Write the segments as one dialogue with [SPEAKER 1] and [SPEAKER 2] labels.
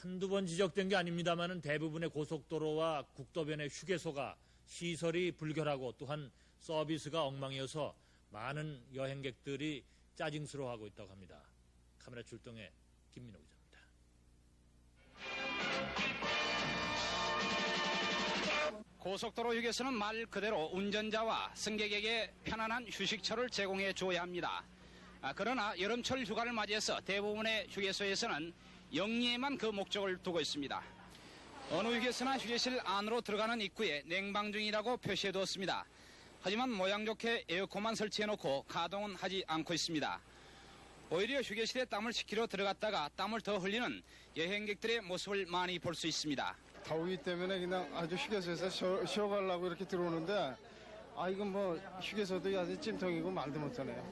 [SPEAKER 1] 한두 번 지적된 게 아닙니다만은 대부분의 고속도로와 국도변의 휴게소가 시설이 불결하고 또한 서비스가 엉망이어서 많은 여행객들이 짜증스러워하고 있다고 합니다. 카메라 출동에 김민호 기자입니다.
[SPEAKER 2] 고속도로 휴게소는 말 그대로 운전자와 승객에게 편안한 휴식처를 제공해 줘야 합니다. 아, 그러나 여름철 휴가를 맞이해서 대부분의 휴게소에서는 영리에만 그 목적을 두고 있습니다. 어느 휴게소나 휴게실 안으로 들어가는 입구에 냉방 중이라고 표시해 두었습니다. 하지만 모양 좋게 에어컨만 설치해 놓고 가동은 하지 않고 있습니다. 오히려 휴게실에 땀을 식히러 들어갔다가 땀을 더 흘리는 여행객들의 모습을 많이 볼 수 있습니다.
[SPEAKER 3] 더위 때문에 그냥 아주 휴게소에서 쉬어, 쉬어가려고 이렇게 들어오는데 아 이건 뭐 휴게소도 아주 찜통이고 말도 못하네요.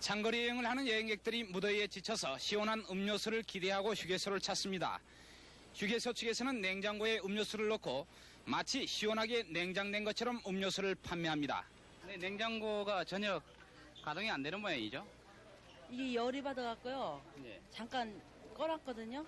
[SPEAKER 2] 장거리 여행을 하는 여행객들이 무더위에 지쳐서 시원한 음료수를 기대하고 휴게소를 찾습니다. 휴게소 측에서는 냉장고에 음료수를 넣고 마치 시원하게 냉장된 것처럼 음료수를 판매합니다. 냉장고가 전혀 가동이 안 되는 모양이죠.
[SPEAKER 4] 이게 열이 받아갖고요.
[SPEAKER 2] 네.
[SPEAKER 4] 잠깐 꺼놨거든요.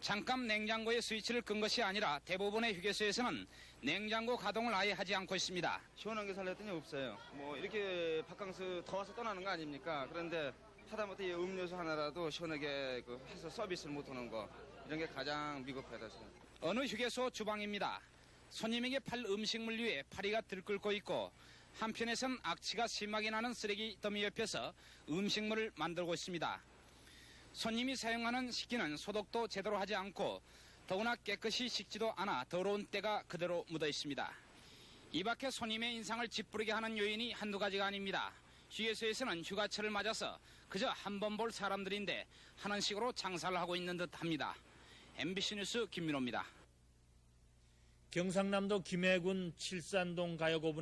[SPEAKER 2] 잠깐 냉장고에 스위치를 끈 것이 아니라 대부분의 휴게소에서는 냉장고 가동을 아예 하지 않고 있습니다.
[SPEAKER 5] 시원한 게 살랬더니 없어요. 뭐 이렇게 바캉스 더워서 떠나는 거 아닙니까? 그런데 하다못해 이 음료수 하나라도 시원하게 그 해서 서비스를 못 하는 거 이런 게 가장 미흡하다 저는.
[SPEAKER 2] 어느 휴게소 주방입니다. 손님에게 팔 음식물 위에 파리가 들끓고 있고 한편에선 악취가 심하게 나는 쓰레기 더미 옆에서 음식물을 만들고 있습니다. 손님이 사용하는 식기는 소독도 제대로 하지 않고 더구나 깨끗이 식지도 않아 더러운 때가 그대로 묻어 있습니다. 이 밖에 손님의 인상을 짓부리게 하는 요인이 한두 가지가 아닙니다. 휴게소에서는 휴가철을 맞아서 그저 한 번 볼 사람들인데 하는 식으로 장사를 하고 있는 듯 합니다. MBC 뉴스 김민호입니다.
[SPEAKER 1] 경상남도 김해군 칠산동 가요고분에